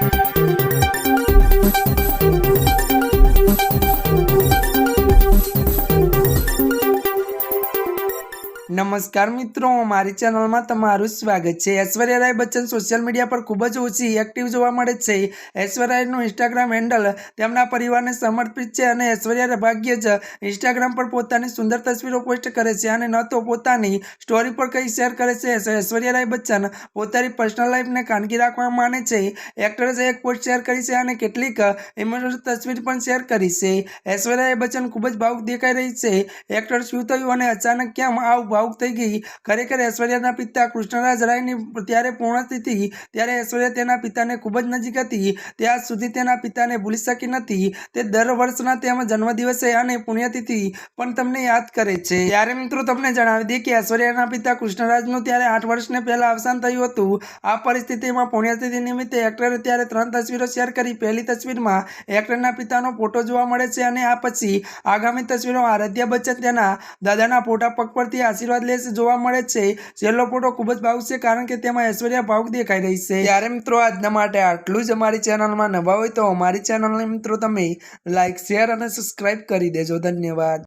Thank you. નમસ્કાર મિત્રો, મારી ચેનલમાં તમારું સ્વાગત છે. ઐશ્વર્યા રાય બચ્ચન સોશિયલ મીડિયા પર ખૂબ જ ઓછી એક્ટિવ જોવા મળે છે. ઐશ્વર્યા રાયનું ઇન્સ્ટાગ્રામ હેન્ડલ તેમના પરિવારને સમર્પિત છે અને ઐશ્વર્યા રાય ભાગ્યે જ ઇન્સ્ટાગ્રામ પર પોતાની સુંદર તસવીરો પોસ્ટ કરે છે અને ન તો પોતાની સ્ટોરી પર કંઈ શેર કરે છે. ઐશ્વર્યા રાય બચ્ચન પોતાની પર્સનલ લાઈફને ખાનગી રાખવા માને છે. એક્ટ્રેસે એક પોસ્ટ શેર કરી છે અને કેટલીક ઇમોશનલ તસવીર પણ શેર કરી છે. ઐશ્વર્યા રાય બચ્ચન ખૂબ જ ભાવુક દેખાઈ રહી છે. એક્ટર શું થયું અને અચાનક કેમ આવું ભાવુક થઈ ગઈ. ખરેખર ઐશ્વર્યાના પિતા કૃષ્ણરાજ રાયની ત્યારે પૂર્ણ સ્થિતિ ત્યારે ઐશ્વર્યા તેના પિતાને ખૂબ જ નજીક હતી. તે આજ સુધી તેના પિતાને ભૂલી શકી નથી. તે દર વર્ષના તેમના જન્મદિવસે અને પુણ્યતિથિ પણ તમને યાદ કરે છે. ત્યારે મિત્રો તમને જણાવી દઈએ કે ઐશ્વર્યાના પિતા કૃષ્ણરાજનું ત્યારે આઠ વર્ષને પહેલાં અવસાન થયું હતું. આ પરિસ્થિતિમાં પુણ્યતિથિ નિમિત્તે એક્ટરે ત્યારે ત્રણ તસવીરો શેર કરી. પહેલી તસવીરમાં એક્ટરના પિતાનો ફોટો જોવા મળે છે અને આ પછી આગામી તસવીરો આરાધ્યા બચ્ચન તેના દાદાના ફોટા પગ પરથી આશીર્વાદ લે છે જોવા મળે છે. છેલ્લો ફોટો ખૂબ જ ભાવશે કારણ કે તેમાં ઐશ્વર્યા ભાવુક દેખાઈ રહી છે. ત્યારે મિત્રો, આજના માટે આટલું જ અમારી ચેનલમાં નવા હોય તો અમારી ચેનલને મિત્રો તમે લાઈક શેર અને સબસ્ક્રાઇબ કરી દેજો. ધન્યવાદ.